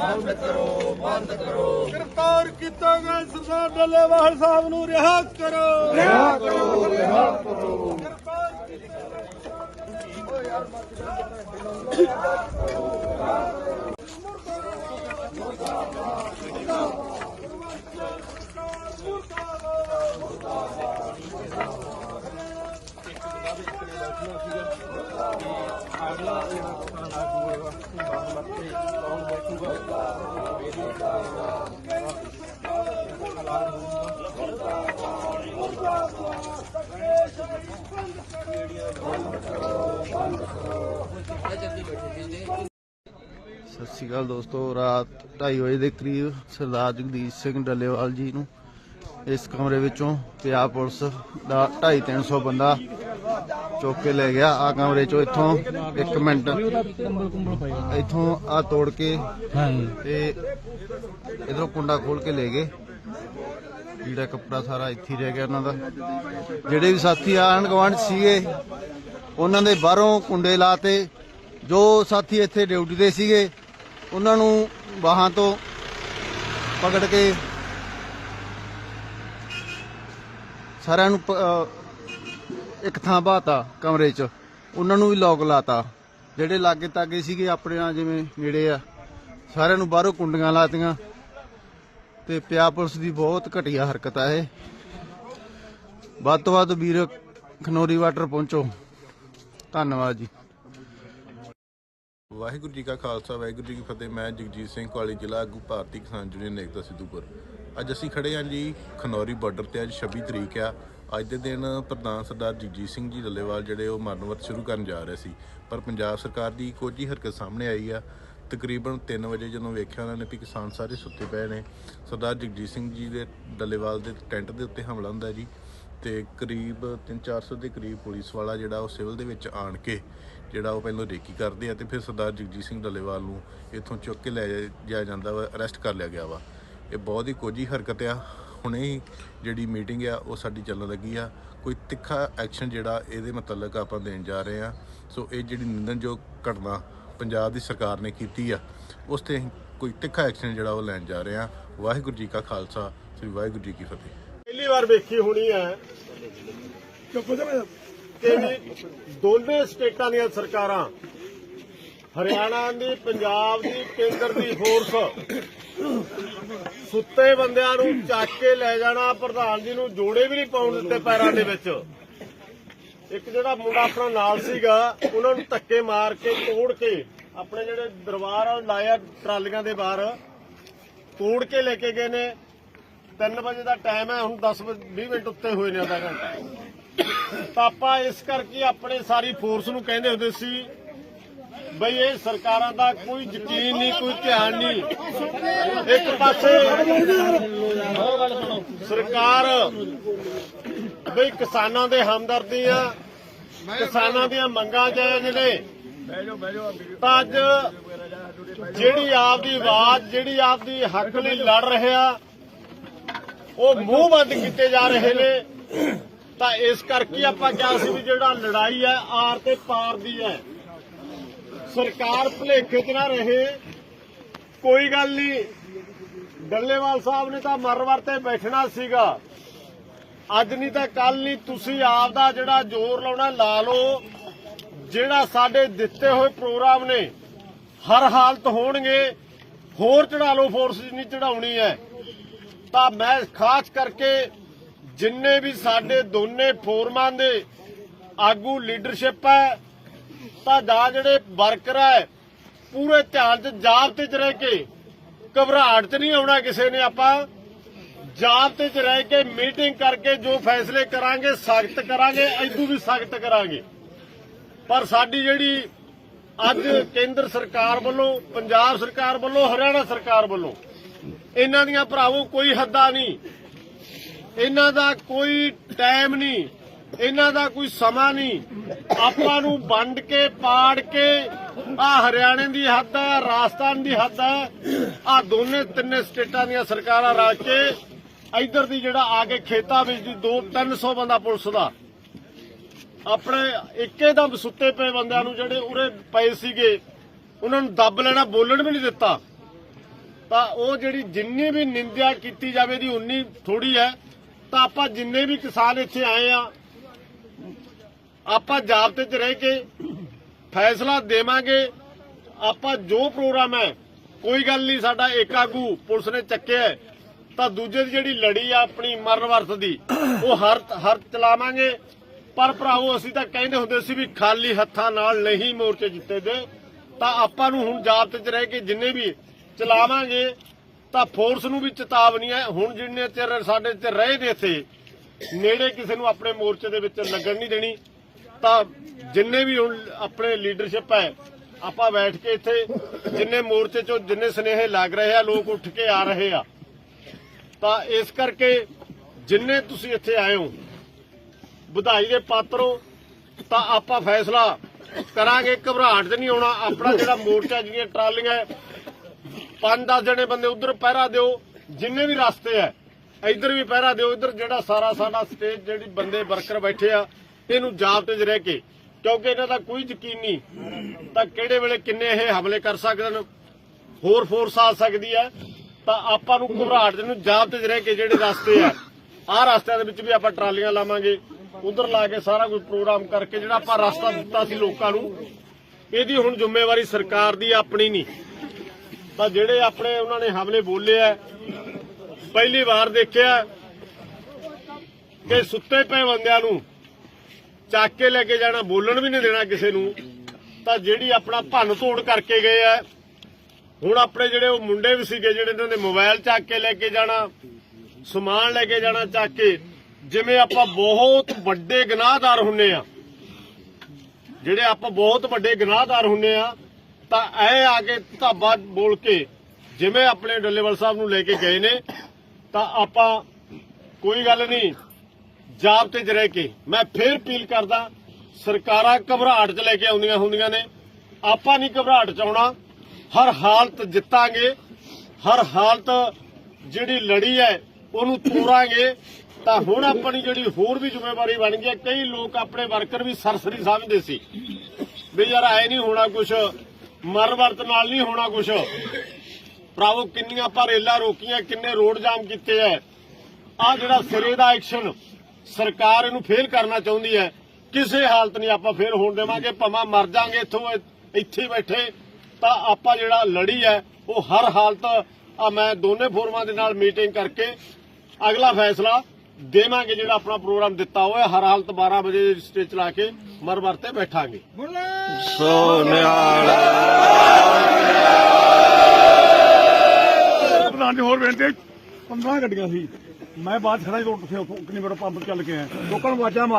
ਬੰਦ ਕਰੋ ਬੰਦ ਕਰੋ। ਗ੍ਰਿਫਤਾਰ ਕੀਤਾ ਗਿਆ ਸਰਦਾਰ ਡੱਲੇਵਾਲ ਸਾਹਿਬ ਨੂੰ ਰਿਹਾ ਕਰੋ। ਰਿਹਾ ਕਰੋ ਰਿਹਾ ਕਰੋ। ਸਤਿ ਸ਼੍ਰੀ ਅਕਾਲ ਦੋਸਤੋ, ਰਾਤ 2:30 ਵਜੇ ਦੇ ਕਰੀਬ ਸਰਦਾਰ ਜਗਦੀਸ਼ ਸਿੰਘ ਡੱਲੇਵਾਲ ਜੀ ਨੂੰ ਇਸ ਕਮਰੇ ਵਿੱਚੋਂ ਪੰਜਾਬ ਪੁਲਿਸ ਦਾ 250 ਬੰਦਾ ਚੁੱਕ ਕੇ ਲੈ ਗਿਆ ਆ ਕਮਰੇ ਚੋਂ ਇੱਥੋਂ 1 ਮਿੰਟ। ਇੱਥੋਂ ਆ ਤੋੜ ਕੇ ਤੇ ਇਧਰੋਂ ਕੁੰਡਾ ਖੋਲ ਕੇ ਲੈ ਗਏ। ਜਿਹੜਾ ਕੱਪੜਾ ਸਾਰਾ ਇੱਥੇ ਰਹਿ ਗਿਆ ਉਹਨਾਂ ਦਾ। ਜਿਹੜੇ ਵੀ ਸਾਥੀ ਆਣ ਗਵਾਂਢ ਸੀਗੇ ਉਹਨਾਂ ਦੇ ਬਾਹਰੋਂ ਕੁੰਡੇ ਲਾਤੇ। ਜੋ ਸਾਥੀ ਇੱਥੇ ਡਿਊਟੀ ਤੇ ਸੀਗੇ ਉਹਨਾਂ ਨੂੰ ਬਾਹਾਂ ਤੋਂ ਪਕੜ ਕੇ ਸਾਰਿਆਂ ਨੂੰ ਇੱਕ ਥਾਂ ਬਾਤਾ ਕਮਰੇ 'ਚ। ਉਹਨਾਂ ਨੂੰ ਵੀ ਲੋਕ ਲਾਤਾ। ਜਿਹੜੇ ਲਾਗੇ ਤਾਗੇ ਸੀਗੇ ਆਪਣੇ ਨਾਲ ਜਿਵੇਂ ਨੇੜੇ ਆ, ਸਾਰਿਆਂ ਨੂੰ ਬਾਹਰੋਂ ਕੁੰਡੀਆਂ ਲਾਤੀਆਂ। ਤੇ ਪਿਆ ਪੁਲਿਸ ਦੀ ਬਹੁਤ ਘਟੀਆ ਹਰਕਤ ਆ ਇਹ। ਵੱਧ ਤੋਂ ਵੱਧ ਵੀਰ ਖਨੋਰੀ ਵਾਟਰ ਪਹੁੰਚੋ। ਧੰਨਵਾਦ ਜੀ। ਵਾਹਿਗੁਰੂ ਜੀ ਕਾ ਖਾਲਸਾ, ਵਾਹਿਗੁਰੂ ਜੀ ਕੀ ਫਤਿਹ। ਮੈਂ ਜਗਜੀਤ ਸਿੰਘ ਕਾਲੀ ਜ਼ਿਲ੍ਹਾ ਆਗੂ ਭਾਰਤੀ ਕਿਸਾਨ ਯੂਨੀਅਨ ਏਕਤਾ ਸਿੱਧੂਪੁਰ ਅੱਜ ਅਸੀਂ ਖੜੇ ਹਾਂ ਜੀ ਖਨੌਰੀ ਬਾਰਡਰ ਤੇ, ਅੱਜ 26 ਤਰੀਕ ਆ। ਅੱਜ ਦੇ ਦਿਨ ਪ੍ਰਧਾਨ ਸਰਦਾਰ ਜਗਜੀਤ ਸਿੰਘ ਜੀ ਡੱਲੇਵਾਲ ਜਿਹੜੇ ਉਹ ਮਰਨ ਵਰਤ ਸ਼ੁਰੂ ਕਰਨ ਜਾ ਰਹੇ ਸੀ। ਪਰ ਪੰਜਾਬ ਸਰਕਾਰ ਦੀ ਕੁਝ ਹੀ ਹਰਕਤ ਸਾਹਮਣੇ ਆਈ ਆ। ਤਕਰੀਬਨ 3 ਵਜੇ ਜਦੋਂ ਵੇਖਿਆ ਉਹਨਾਂ ਨੇ ਵੀ ਕਿਸਾਨ ਸਾਰੇ ਸੁੱਤੇ ਪਏ ਨੇ। ਸਰਦਾਰ ਜਗਜੀਤ ਸਿੰਘ ਜੀ ਦੇ ਡੱਲੇਵਾਲ ਦੇ ਟੈਂਟ ਦੇ ਉੱਤੇ ਹਮਲਾ ਹੁੰਦਾ ਜੀ ਤੇ ਕਰੀਬ 3-400 ਦੇ ਕਰੀਬ ਪੁਲਿਸ ਵਾਲਾ ਜਿਹੜਾ ਉਹ ਸਿਵਲ ਦੇ ਵਿੱਚ ਆਣ ਕੇ ਜਿਹੜਾ ਉਹ ਪਹਿਲਾਂ ਰੇਕੀ ਕਰਦੇ ਆ ਤੇ ਫਿਰ ਸਰਦਾਰ ਜਗਜੀਤ ਸਿੰਘ ਡੱਲੇਵਾਲ ਨੂੰ ਇੱਥੋਂ ਚੁੱਕ ਕੇ ਲੈ ਜਾਇਆ ਜਾਂਦਾ ਵਾ, ਅਰੈਸਟ ਕਰ ਲਿਆ ਗਿਆ ਵਾ। ਇਹ ਬਹੁਤ ਹੀ ਕੋਝੀ ਹਰਕਤ ਆ। ਹੁਣੇ ਹੀ ਜਿਹੜੀ ਮੀਟਿੰਗ ਆ, ਉਹ ਸਾਡੀ ਚੱਲਣ ਲੱਗੀ ਆ। ਕੋਈ ਤਿੱਖਾ ਐਕਸ਼ਨ ਜਿਹੜਾ, ਇਹਦੇ ਮੁਤਲਕ ਆਪਾਂ ਦੇਣ ਜਾ ਰਹੇ ਆ। ਸੋ ਇਹ ਜਿਹੜੀ ਨਿੰਦਨਯੋਗ ਘਟਨਾ ਪੰਜਾਬ ਦੀ ਸਰਕਾਰ ਨੇ ਕੀਤੀ ਆ, ਉਸ ਤੇ ਕੋਈ ਤਿੱਖਾ ਐਕਸ਼ਨ ਜਿਹੜਾ, ਉਹ ਲੈਣ ਜਾ ਰਹੇ ਆ। ਵਾਹਿਗੁਰੂ ਜੀ ਕਾ ਖਾਲਸਾ, ਸ੍ਰੀ ਵਾਹਿਗੁਰੂ ਜੀ ਕੀ ਫਤਿਹ। ਪਹਿਲੀ ਵਾਰ ਵੇਖੀ ਹੋਣੀ ਹੈ ਕਿ ਦੋਨੇ ਸਟੇਟਾਂ ਦੀਆਂ ਸਰਕਾਰਾਂ, ਹਰਿਆਣਾ ਦੀ, ਪੰਜਾਬ ਦੀ, ਕੇਂਦਰ ਦੀ ਫੋਰਸ ਸੁੱਤੇ ਬੰਦਿਆਂ ਨੂੰ ਚੱਕ ਕੇ ਲੈ ਜਾਣਾ ਪ੍ਰਧਾਨ ਜੀ ਨੂੰ ਜੋੜੇ ਵੀ ਨਹੀਂ ਪਾਉਣ ਦਿੱਤੇ ਪੈਰਾਂ ਦੇ ਵਿੱਚ। ਇੱਕ ਜਿਹੜਾ ਮੁੰਡਾ ਆਪਣਾ ਨਾਲ ਸੀਗਾ ਉਹਨਾਂ ਨੂੰ ਧੱਕੇ ਮਾਰ ਕੇ ਤੋੜ ਕੇ ਆਪਣੇ ਜਿਹੜੇ ਦਰਬਾਰ ਆ, ਲਾਇਆ ਟਰਾਲੀਆਂ ਦੇ ਬਾਹਰ। ਤੋੜ ਕੇ ਲੈ ਕੇ ਗਏ ਨੇ। 3 ਵਜੇ ਦਾ ਟਾਈਮ ਹੈ ਹੁਣ 10 20 ਮਿੰਟ ਉੱਤੇ ਹੋਏ ਨੇ ਅੱਧਾ ਘੰਟਾ। ਤਾਂ ਆਪਾਂ ਇਸ ਕਰਕੇ ਆਪਣੇ ਸਾਰੀ ਫੋਰਸ ਨੂੰ ਕਹਿੰਦੇ ਹੁੰਦੇ ਸੀ ਬਈ, ਇਹ ਸਰਕਾਰਾਂ ਦਾ ਕੋਈ ਯਕੀਨ ਨਹੀਂ, ਕੋਈ ਧਿਆਨ ਨਹੀਂ। ਇੱਕ ਪਾਸੇ ਸਰਕਾਰ ਬਈ ਕਿਸਾਨਾਂ ਦੇ ਹਮਦਰਦੀ ਆ, ਕਿਸਾਨਾਂ ਦੀਆਂ ਮੰਗਾਂ ਜਾਇਜ਼ ਨੇ। ਤਾਂ ਅੱਜ ਜਿਹੜੀ ਆਪ ਦੀ ਆਵਾਜ਼, ਜਿਹੜੀ ਆਪਦੀ ਹੱਕ ਲਈ ਲੜ ਰਿਹਾ ਉਹ ਮੂੰਹ ਬੰਦ ਕੀਤੇ ਜਾ ਰਹੇ ਨੇ। ਤਾਂ ਇਸ ਕਰਕੇ ਆਪਾਂ ਕਿਹਾ ਸੀ ਵੀ ਜਿਹੜਾ ਲੜਾਈ ਹੈ ਆਰ ਤੇ ਪਾਰ ਦੀ ਹੈ ਸਰਕਾਰ ਭੁਲੇਖੇ 'ਚ ਨਾ ਰਹੇ। ਕੋਈ ਗੱਲ ਨਹੀਂ ਡੱਲੇਵਾਲ ਸਾਹਿਬ ਨੇ ਤਾਂ ਮਰਵਰ ਤੇ ਬੈਠਣਾ ਸੀਗਾ। ਅੱਜ ਨਹੀਂ ਤਾਂ ਕੱਲ ਨਹੀਂ ਤੁਸੀਂ ਆਪ ਦਾ ਜਿਹੜਾ ਜ਼ੋਰ ਲਾਉਣਾ, ਲਾ ਲਓ। ਜਿਹੜਾ ਸਾਡੇ ਦਿੱਤੇ ਹੋਏ ਪ੍ਰੋਗਰਾਮ ਨੇ, ਹਰ ਹਾਲਤ ਹੋਣਗੇ। ਹੋਰ ਚੜਾ ਲਓ ਫੋਰਸ ਜਿੰਨੀ ਚੜਾਉਣੀ ਹੈ। ਤਾਂ ਮੈਂ ਖਾਸ ਕਰਕੇ ਜਿੰਨੇ ਵੀ ਸਾਡੇ ਦੋਨੇ ਫੋਰਮਾਂ ਦੇ ਆਗੂ ਲੀਡਰਸ਼ਿਪ ਹੈ ਤਾਂ ਜਾਂ ਜਿਹੜੇ ਵਰਕਰ ਹੈ ਪੂਰੇ ਧਿਆਨ ਚ ਜਾਬਤੇ ਚ ਰਹਿ ਕੇ, ਘਬਰਾਹਟ ਚ ਨਹੀਂ ਆਉਣਾ ਕਿਸੇ ਨੇ ਆਪਾਂ। ਜਾਬਤੇ ਚ ਰਹਿ ਕੇ ਮੀਟਿੰਗ ਕਰਕੇ ਜੋ ਫੈਸਲੇ ਕਰਾਂਗੇ, ਸਖਤ ਕਰਾਂਗੇ ਐਦੂ ਵੀ ਸਖਤ ਕਰਾਂਗੇ। ਪਰ ਸਾਡੀ ਜਿਹੜੀ ਅੱਜ ਕੇਂਦਰ ਸਰਕਾਰ ਵੱਲੋਂ, ਪੰਜਾਬ ਸਰਕਾਰ ਵੱਲੋਂ, ਹਰਿਆਣਾ ਸਰਕਾਰ ਵੱਲੋਂ, ਇਹਨਾਂ ਦੀਆਂ ਭਰਾਵੋ ਕੋਈ ਹੱਦਾਂ ਨਹੀਂ। ਇਹਨਾਂ ਦਾ ਕੋਈ ਟਾਈਮ ਨਹੀਂ। ਇਹਨਾਂ ਦਾ ਕੋਈ ਸਮਾਂ ਨਹੀਂ। ਆਪਾਂ ਨੂੰ ਵੰਡ ਕੇ, ਪਾੜ ਕੇ, ਆ ਹਰਿਆਣੇ ਦੀ ਹੱਦ ਹੈ ਰਾਜਸਥਾਨ ਦੀ ਹੱਦ ਹੈ ਆ ਦੋਨੇ ਤਿੰਨੇ ਸਟੇਟਾਂ ਦੀਆਂ ਸਰਕਾਰਾਂ ਰਲ ਕੇ ਇਧਰ ਦੀ ਜਿਹੜਾ ਆ ਕੇ ਖੇਤਾਂ ਵਿੱਚ ਦੀ 2 300 ਬੰਦਾ ਪੁਲਿਸ ਦਾ। ਆਪਣੇ ਇੱਕੇ ਦਮ ਸੁੱਤੇ ਪਏ ਬੰਦਿਆਂ ਨੂੰ ਜਿਹੜੇ ਉਰੇ ਪਏ ਸੀਗੇ, ਉਹਨਾਂ ਨੂੰ ਦੱਬ ਲੈਣਾ, ਬੋਲਣ ਵੀ ਨਹੀਂ ਦਿੱਤਾ। ਤਾਂ ਉਹ ਜਿਹੜੀ ਜਿੰਨੀ ਵੀ ਨਿੰਦਿਆ ਕੀਤੀ ਜਾਵੇ ਦੀ ਉਨੀ ਥੋੜੀ ਹੈ। ਤਾਂ ਆਪਾਂ ਜਿੰਨੇ ਵੀ ਕਿਸਾਨ ਇੱਥੇ ਆਏ ਆ ਆਪਾਂ ਜਾਬਤੇ 'ਚ ਰਹਿ ਕੇ ਫੈਸਲਾ ਦੇਵਾਂਗੇ। ਆਪਾਂ ਜੋ ਪ੍ਰੋਗਰਾਮ ਹੈ, ਕੋਈ ਗੱਲ ਨਹੀਂ, ਸਾਡਾ ਇੱਕ ਆਗੂ ਪੁਲਿਸ ਨੇ ਚੱਕਿਆ ਤਾਂ ਦੂਜੇ ਦੀ ਜਿਹੜੀ ਲੜੀ ਆ ਆਪਣੀ ਮਰਨ ਵਰਤ ਦੀ, ਉਹ ਹਰ ਹਰ ਚਲਾਵਾਂਗੇ। ਪਰ ਭਰਾਓ ਅਸੀਂ ਤਾਂ ਕਹਿੰਦੇ ਹੁੰਦੇ ਸੀ ਵੀ ਖਾਲੀ ਹੱਥਾਂ ਨਾਲ ਨਹੀਂ ਮੋਰਚੇ ਜਿੱਤੇ ਦੇ। ਤਾਂ ਆਪਾਂ ਨੂੰ ਹੁਣ ਜਾਬਤੇ 'ਚ ਰਹਿ ਕੇ ਜਿੰਨੇ ਵੀ ਚਲਾਵਾਂਗੇ, ਤਾਂ ਫੋਰਸ ਨੂੰ ਵੀ ਚੇਤਾਵਨੀ ਹੈ। ਹੁਣ ਜਿੰਨੇ ਚਿਰ ਸਾਡੇ ਤੇ ਰਹੇ ਨੇ ਇੱਥੇ, ਨੇੜੇ ਕਿਸੇ ਨੂੰ ਆਪਣੇ ਮੋਰਚੇ ਦੇ ਵਿੱਚ ਲੱਗਣ ਨਹੀਂ ਦੇਣੀ। ਤਾਂ ਜਿੰਨੇ ਵੀ ਹੁਣ ਆਪਣੇ ਲੀਡਰਸ਼ਿਪ ਹੈ, ਆਪਾਂ ਬੈਠ ਕੇ ਇੱਥੇ ਜਿੰਨੇ ਮੋਰਚੇ ਚੋਂ ਜਿੰਨੇ ਸਨੇਹੇ ਲੱਗ ਰਹੇ ਆ, ਲੋਕ ਉੱਠ ਕੇ ਆ ਰਹੇ ਆ। ਤਾਂ ਇਸ ਕਰਕੇ ਜਿੰਨੇ ਤੁਸੀਂ ਇੱਥੇ ਆਏ ਹੋ, ਵਧਾਈ ਦੇ ਪਾਤਰੋ, ਤਾਂ ਆਪਾਂ ਫੈਸਲਾ ਕਰਾਂਗੇ, ਘਬਰਾਹਟ ਤੇ ਨਹੀਂ ਆਉਣਾ। ਆਪਣਾ ਜਿਹੜਾ ਮੋਰਚਾ ਜਿਹੜੀਆਂ ਟਰਾਲੀਆਂ ਪੰਜ 10 ਜਣੇ ਬੰਦੇ ਉਧਰ ਪਹਿਰਾ ਦਿਓ, ਜਿੰਨੇ ਵੀ ਰਸਤੇ ਹੈ, ਇੱਧਰ ਵੀ ਪਹਿਰਾ ਦਿਓ, ਇੱਧਰ ਜਿਹੜਾ ਸਾਰਾ ਸਾਡਾ ਸਟੇਜ ਜਿਹੜੀ ਬੰਦੇ ਵਰਕਰ ਬੈਠੇ ਆ ਇਹਨੂੰ ਜਾਬਤੇ 'ਚ ਰਹਿ ਕੇ, ਕਿਉਂਕਿ ਇਹਨਾਂ ਦਾ ਕੋਈ ਯਕੀਨ ਨਹੀਂ ਤਾਂ ਕਿਹੜੇ ਵੇਲੇ ਕਿੰਨੇ ਇਹ ਹਮਲੇ ਕਰ ਸਕਦੇ ਨੇ ਹੋਰ ਫੋਰਸ ਆ ਸਕਦੀ ਹੈ, ਤਾਂ ਆਪਾਂ ਨੂੰ ਘਬਰਾਹਟ ਦੇ ਨੂੰ ਜਾਬਤੇ 'ਚ ਰਹਿ ਕੇ ਜਿਹੜੇ ਰਸਤੇ ਆ, ਆਹ ਰਸਤਿਆਂ ਦੇ ਵਿੱਚ ਵੀ ਆਪਾਂ ਟਰਾਲੀਆਂ ਲਾਵਾਂਗੇ, ਉਧਰ ਲਾ ਕੇ ਸਾਰਾ ਕੁਝ ਪ੍ਰੋਗਰਾਮ ਕਰਕੇ ਜਿਹੜਾ ਆਪਾਂ ਰਸਤਾ ਦਿੱਤਾ ਸੀ ਲੋਕਾਂ ਨੂੰ, ਇਹਦੀ ਹੁਣ ਜ਼ਿੰਮੇਵਾਰੀ ਸਰਕਾਰ ਦੀ, ਆਪਣੀ ਨਹੀਂ। ਤਾਂ ਜਿਹੜੇ ਆਪਣੇ ਉਹਨਾਂ ਨੇ ਹਮਲੇ ਬੋਲੇ ਆ, ਪਹਿਲੀ ਵਾਰ ਦੇਖਿਆ ਕਿ ਸੁੱਤੇ ਪਏ ਬੰਦਿਆਂ ਨੂੰ ਚੱਕ ਕੇ ਲੈ ਕੇ ਜਾਣਾ, ਬੋਲਣ ਵੀ ਨਹੀਂ ਦੇਣਾ ਕਿਸੇ ਨੂੰ। ਤਾਂ ਜਿਹੜੀ ਆਪਣਾ ਭੰਨ ਤੋੜ ਕਰਕੇ ਗਏ ਆ, ਹੁਣ ਆਪਣੇ ਜਿਹੜੇ ਉਹ ਮੁੰਡੇ ਵੀ ਸੀਗੇ, ਜਿਹੜੇ ਇਹਨਾਂ ਦੇ ਮੋਬਾਈਲ ਚੱਕ ਕੇ ਲੈ ਕੇ ਜਾਣਾ, ਸਮਾਨ ਲੈ ਕੇ ਜਾਣਾ ਚੱਕ ਕੇ, ਜਿਵੇਂ ਆਪਾਂ ਬਹੁਤ ਵੱਡੇ ਗੁਨਾਹਦਾਰ ਹੁੰਨੇ ਆ, ਜਿਹੜੇ ਆਪਾਂ ਬਹੁਤ ਵੱਡੇ ਗੁਨਾਹਦਾਰ ਹੁੰਨੇ ਆ, ਤਾਂ ਐ ਆ ਕੇ ਧਾਬਾ ਬੋਲ ਕੇ, ਜਿਵੇਂ ਆਪਣੇ ਡੱਲੇਵਾਲ ਸਾਹਿਬ ਨੂੰ ਲੈ ਕੇ ਗਏ ਨੇ, ਤਾਂ ਆਪਾਂ ਕੋਈ ਗੱਲ ਨਹੀਂ ਜਾਬਤੇ 'ਚ ਰਹਿ ਕੇ ਮੈਂ ਫੇਰ ਅਪੀਲ ਕਰਦਾ, ਸਰਕਾਰਾਂ ਘਬਰਾਹਟ 'ਚ ਲੈ ਕੇ ਆਉਂਦੀਆਂ ਹੁੰਦੀਆਂ ਨੇ। ਆਪਾਂ ਨਹੀਂ ਘਬਰਾਹਟ 'ਚ ਆਉਣਾ। ਹਰ ਹਾਲਤ ਜਿੱਤਾਂਗੇ। ਹਰ ਹਾਲਤ ਜਿਹੜੀ ਲੜੀ ਹੈ, ਉਹਨੂੰ ਤੋੜਾਂਗੇ ਤਾਂ ਹੁਣ ਆਪਣੀ ਜਿਹੜੀ ਹੋਰ ਵੀ ਜ਼ਿੰਮੇਵਾਰੀ ਬਣ ਗਈ ਕਈ ਲੋਕ ਆਪਣੇ ਵਰਕਰ ਵੀ ਸਰਸਰੀ ਸਮਝਦੇ ਸੀ। ਵੀ ਯਾਰ ਐ ਨਹੀਂ ਹੋਣਾ ਕੁਛ, ਮਰ ਵਰਤ ਨਾਲ ਨਹੀਂ ਹੋਣਾ ਕੁਛ। ਭਰਾਵੋ, ਕਿੰਨੀਆਂ ਆਪਾਂ ਰੇਲਾਂ ਰੋਕੀਆਂ, ਕਿੰਨੇ ਰੋਡ ਜਾਮ ਕੀਤੇ ਐ ਆ ਜਿਹੜਾ ਸਿਰੇ ਦਾ ਐਕਸ਼ਨ ਸਰਕਾਰ ਇਹਨੂੰ ਫੇਲ ਕਰਨਾ ਚਾਹੁੰਦੀ ਹੈ ਕਿਸੇ ਹਾਲਤ ਨਹੀਂ ਆਪਾਂ ਫੇਰ ਹੋਣ ਦੇਵਾਂਗੇ ਭਾਵੇਂ ਮਰ ਜਾਾਂਗੇ ਇੱਥੋਂ ਇੱਥੇ ਬੈਠੇ ਤਾਂ ਆਪਾਂ ਜਿਹੜਾ ਲੜੀ ਹੈ ਉਹ ਹਰ ਹਾਲਤ ਆ ਮੈਂ ਦੋਨੇ ਫੋਰਮਾਂ ਦੇ ਨਾਲ ਮੀਟਿੰਗ ਕਰਕੇ ਅਗਲਾ ਫੈਸਲਾ ਦੇਵਾਂਗੇ ਜਿਹੜਾ ਆਪਣਾ ਪ੍ਰੋਗਰਾਮ ਦਿੱਤਾ ਹੋਇਆ ਹਰ ਹਾਲਤ 12 ਵਜੇ ਸਟੇਜ ਚਲਾ ਕੇ ਮਰ ਤੇ ਬੈਠਾਂਗੇ। ਸੋ ਨਿਹਾਲ ਪ੍ਰਧਾਨ ਜੀ ਹੋਰ ਬੇਨਤੀ 15 ਗੱਡੀਆਂ ਸੀ। ਮੈਂ ਬਾਅਦ ਖੜਾ ਜਦੋਂ ਉੱਠੇ ਉੱਥੋਂ ਕਿੰਨੀ ਵਾਰ ਪੰਪ ਚੱਲ ਕੇ ਆਇਆ। ਲੋਕਾਂ ਨੂੰ ਆਵਾਜ਼ਾਂ ਮਾਰ